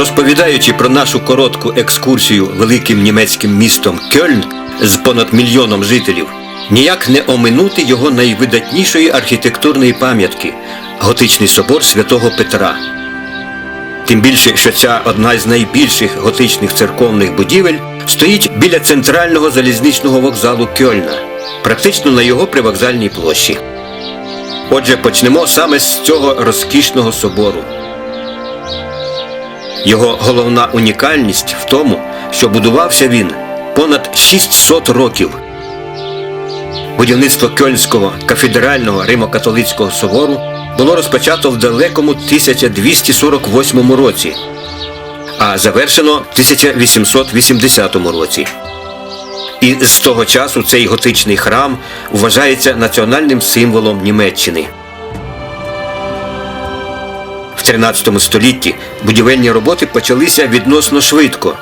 Розповідаючи про нашу коротку екскурсію великим німецьким містом Кьольн з понад мільйоном жителів, ніяк не оминути його найвидатнішої архітектурної пам'ятки готичний собор святого Петра. Тим більше, що ця одна з найбільших готичних церковних будівель стоїть біля центрального залізничного вокзалу Кьольна, практично на його привокзальній площі. Отже, почнемо саме з цього розкішного собору. Його головна унікальність в тому, що будувався він понад 600 років. Будівництво Кьольнського кафедрального Римо-католицького собору було розпочато в далекому 1248 році, а завершено в 1880 році. І з того часу цей готичний храм вважається національним символом Німеччини. В 13 столітті будівельні роботи почалися відносно швидко.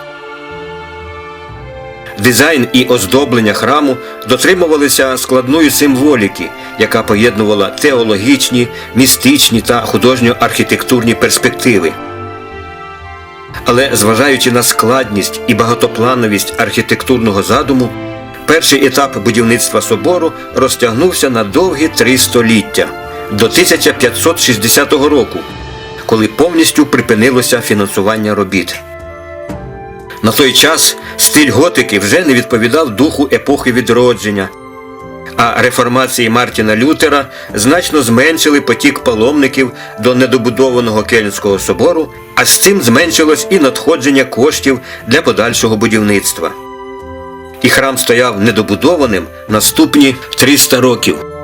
Дизайн і оздоблення храму дотримувалися складної символіки, яка поєднувала теологічні, містичні та художньо-архітектурні перспективи. Але зважаючи на складність і багатоплановість архітектурного задуму, перший етап будівництва собору розтягнувся на довгі три століття до 1560 року, коли повністю припинилося фінансування робіт. На той час стиль готики вже не відповідав духу епохи відродження, а реформації Мартіна Лютера значно зменшили потік паломників до недобудованого Кельнського собору, а з цим зменшилось і надходження коштів для подальшого будівництва. І храм стояв недобудованим наступні 300 років.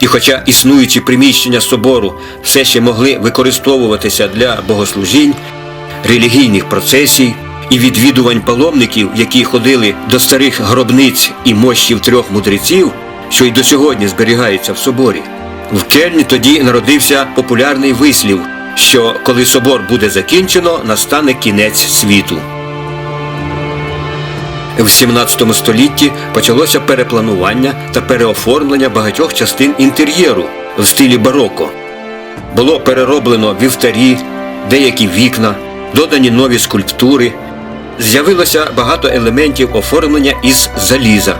І хоча існуючі приміщення собору все ще могли використовуватися для богослужінь, релігійних процесій і відвідувань паломників, які ходили до старих гробниць і мощів трьох мудреців, що й до сьогодні зберігаються в соборі. В Кельні тоді народився популярний вислів, що коли собор буде закінчено, настане кінець світу. В 17 столітті почалося перепланування та переоформлення багатьох частин інтер'єру в стилі бароко. Було перероблено вівтарі, деякі вікна, додані нові скульптури. З'явилося багато елементів оформлення із заліза.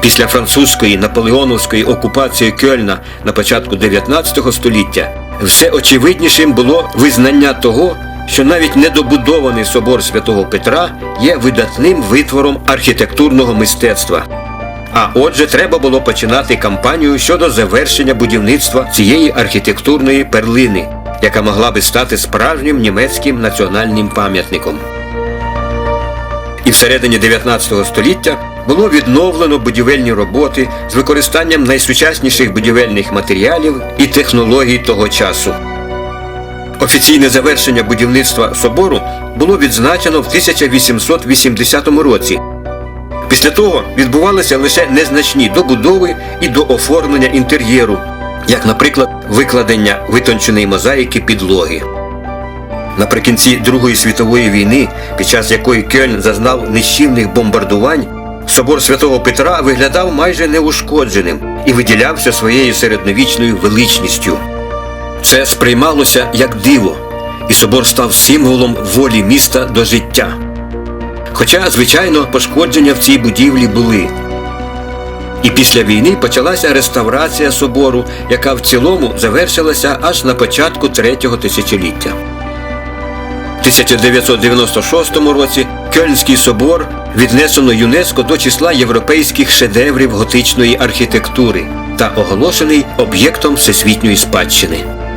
Після французької наполеоновської окупації Кьольна на початку 19 століття все очевиднішим було визнання того, що навіть недобудований собор святого Петра є видатним витвором архітектурного мистецтва. А отже, треба було починати кампанію щодо завершення будівництва цієї архітектурної перлини, яка могла би стати справжнім німецьким національним пам'ятником. І всередині 19 століття було відновлено будівельні роботи з використанням найсучасніших будівельних матеріалів і технологій того часу. Офіційне завершення будівництва собору було відзначено в 1880 році. Після того відбувалися лише незначні добудови і дооформлення інтер'єру, як, наприклад, викладення витонченої мозаїки підлоги. Наприкінці Другої світової війни, під час якої Кельн зазнав нищівних бомбардувань, собор святого Петра виглядав майже неушкодженим і виділявся своєю середньовічною величністю. Це сприймалося як диво, і собор став символом волі міста до життя. Хоча, звичайно, пошкодження в цій будівлі були. І після війни почалася реставрація собору, яка в цілому завершилася аж на початку третього тисячоліття. В 1996 році Кельнський собор віднесено ЮНЕСКО до числа європейських шедеврів готичної архітектури та оголошений об'єктом всесвітньої спадщини.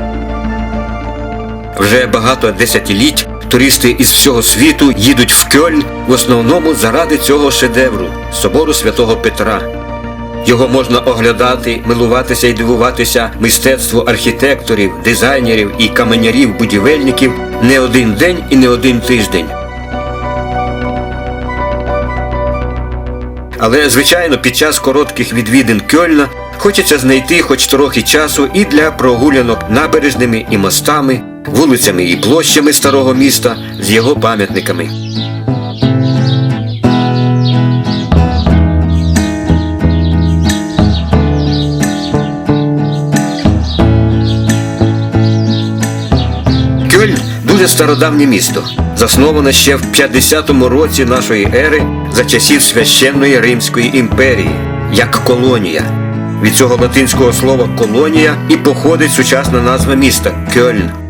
Вже багато десятиліть туристи із всього світу їдуть в Кьольн в основному заради цього шедевру собору святого Петра. Його можна оглядати, милуватися і дивуватися мистецтву архітекторів, дизайнерів і каменярів-будівельників не один день і не один тиждень. Але, звичайно, під час коротких відвідин Кьольна хочеться знайти хоч трохи часу і для прогулянок набережними і мостами, вулицями і площами старого міста з його пам'ятниками. дуже стародавнє місто, засноване ще в 50-му році нашої ери за часів священної Римської імперії, як колонія. Від цього латинського слова колонія і походить сучасна назва міста Кьольн.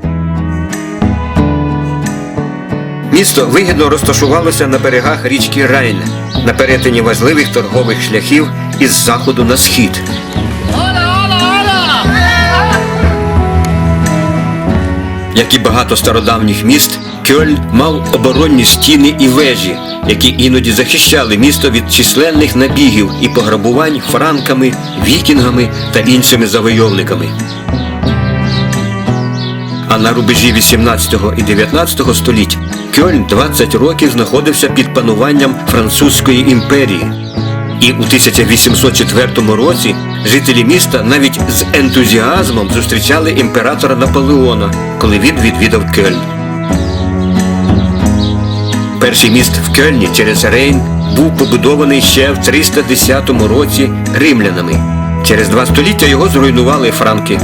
Місто вигідно розташувалося на берегах річки Райн, на перетині важливих торгових шляхів із заходу на схід. Як і багато стародавніх міст, Кьольн мав оборонні стіни і вежі, які іноді захищали місто від численних набігів і пограбувань франками, вікінгами та іншими завойовниками. А на рубежі 18 і 19 століть Кьольн 20 років знаходився під пануванням Французької імперії. І у 1804 році жителі міста навіть з ентузіазмом зустрічали імператора Наполеона, коли він відвідав Кельн. Перший міст в Кельні через Рейн був побудований ще в 310 році римлянами. Через два століття його зруйнували франки.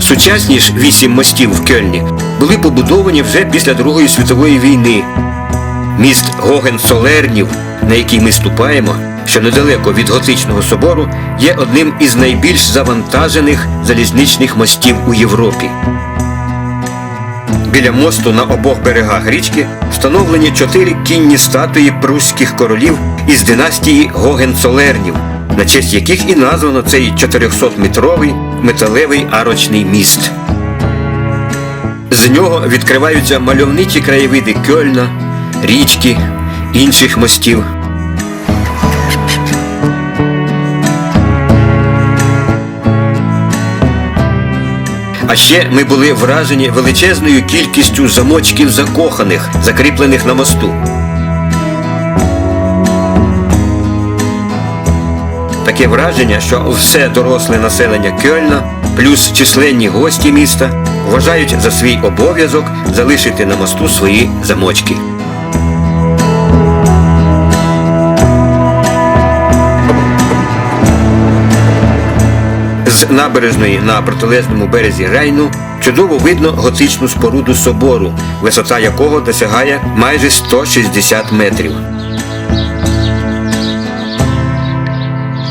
Сучасні ж вісім мостів в Кельні були побудовані вже після Другої світової війни. Міст Гоген-Солернів, на який ми ступаємо, що недалеко від готичного собору, є одним із найбільш завантажених залізничних мостів у Європі. Біля мосту на обох берегах річки встановлені чотири кінні статуї прусських королів із династії Гоген-Солернів, на честь яких і названо цей 400-метровий металевий арочний міст. З нього відкриваються мальовничі краєвиди Кьольна, річки, інших мостів. А ще ми були вражені величезною кількістю замочків закоханих, закріплених на мосту. Таке враження, що все доросле населення Кьольна, плюс численні гості міста, вважають за свій обов'язок залишити на мосту свої замочки. З набережної на протилежному березі Рейну чудово видно готичну споруду собору, висота якого досягає майже 160 метрів.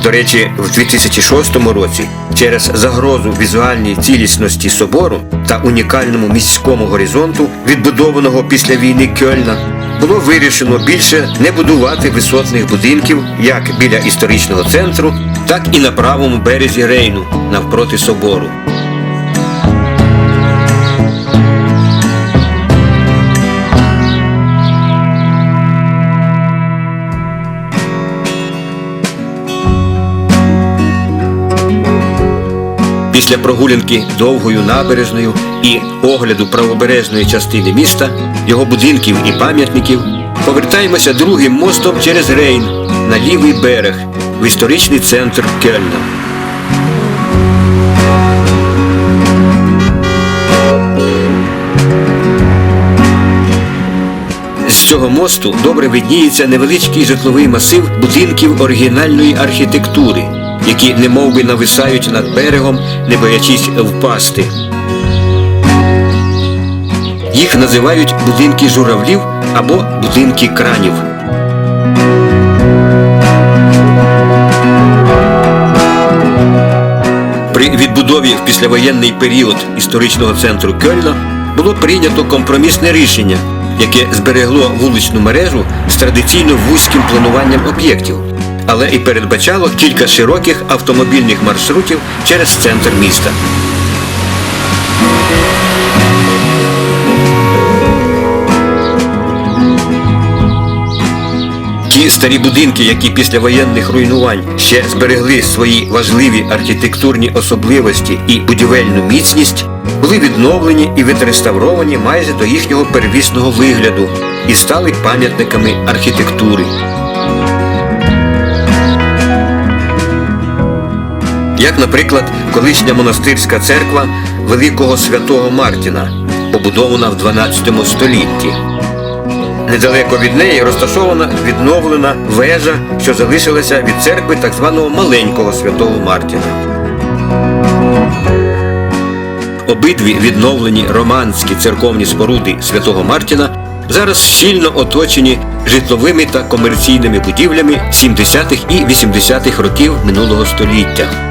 До речі, в 2006 році через загрозу візуальній цілісності собору та унікальному міському горизонту, відбудованого після війни Кьольна, було вирішено більше не будувати висотних будинків як біля історичного центру, так і на правому березі Рейну навпроти собору. Після прогулянки довгою набережною і огляду правобережної частини міста, його будинків і пам'ятників, повертаємося другим мостом через Рейн на лівий берег в історичний центр Кельна. З цього мосту добре видніється невеличкий житловий масив будинків оригінальної архітектури, які немовби нависають над берегом, не боячись впасти. Їх називають будинки журавлів або будинки кранів. При відбудові в післявоєнний період історичного центру Кельна було прийнято компромісне рішення, яке зберегло вуличну мережу з традиційно вузьким плануванням об'єктів, але і передбачало кілька широких автомобільних маршрутів через центр міста. Ті старі будинки, які після воєнних руйнувань ще зберегли свої важливі архітектурні особливості і будівельну міцність, були відновлені і відреставровані майже до їхнього первісного вигляду і стали пам'ятниками архітектури. Як, наприклад, колишня монастирська церква Великого Святого Мартіна, побудована в 12 столітті. Недалеко від неї розташована відновлена вежа, що залишилася від церкви так званого маленького святого Мартіна. обидві відновлені романські церковні споруди святого Мартіна зараз щільно оточені житловими та комерційними будівлями 70-х і 80-х років минулого століття.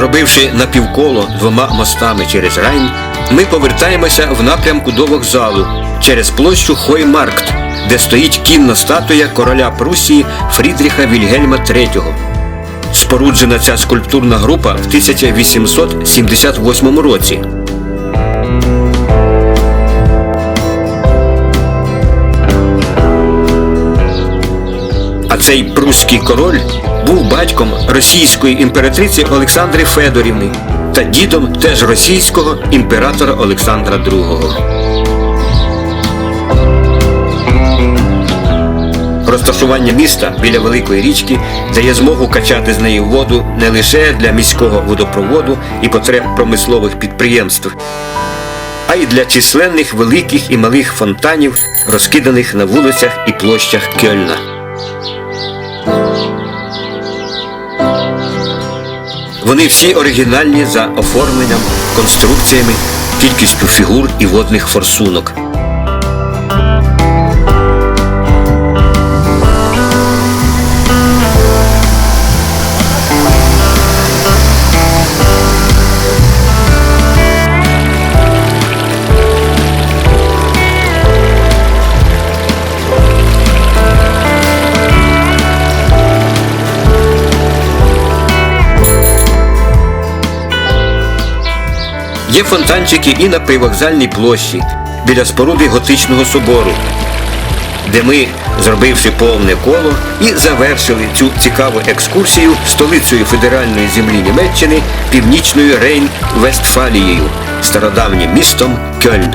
Зробивши напівколо двома мостами через Райн, ми повертаємося в напрямку до вокзалу через площу Хоймаркт, де стоїть кінна статуя короля Прусії Фрідріха Вільгельма III. Споруджена ця скульптурна група в 1878 році. Цей прусський король був батьком російської імператриці Олександри Федорівни та дідом теж російського імператора Олександра II. Розташування міста біля великої річки дає змогу качати з неї воду не лише для міського водопроводу і потреб промислових підприємств, а й для численних великих і малих фонтанів, розкиданих на вулицях і площах Кьольна. Вони всі оригінальні за оформленням, конструкціями, кількістю фігур і водних форсунок. Є фонтанчики і на привокзальній площі біля споруди готичного собору, де ми, зробивши повне коло, і завершили цю цікаву екскурсію столицею федеральної землі Німеччини північною Рейн-Вестфалією, стародавнім містом Кьольн.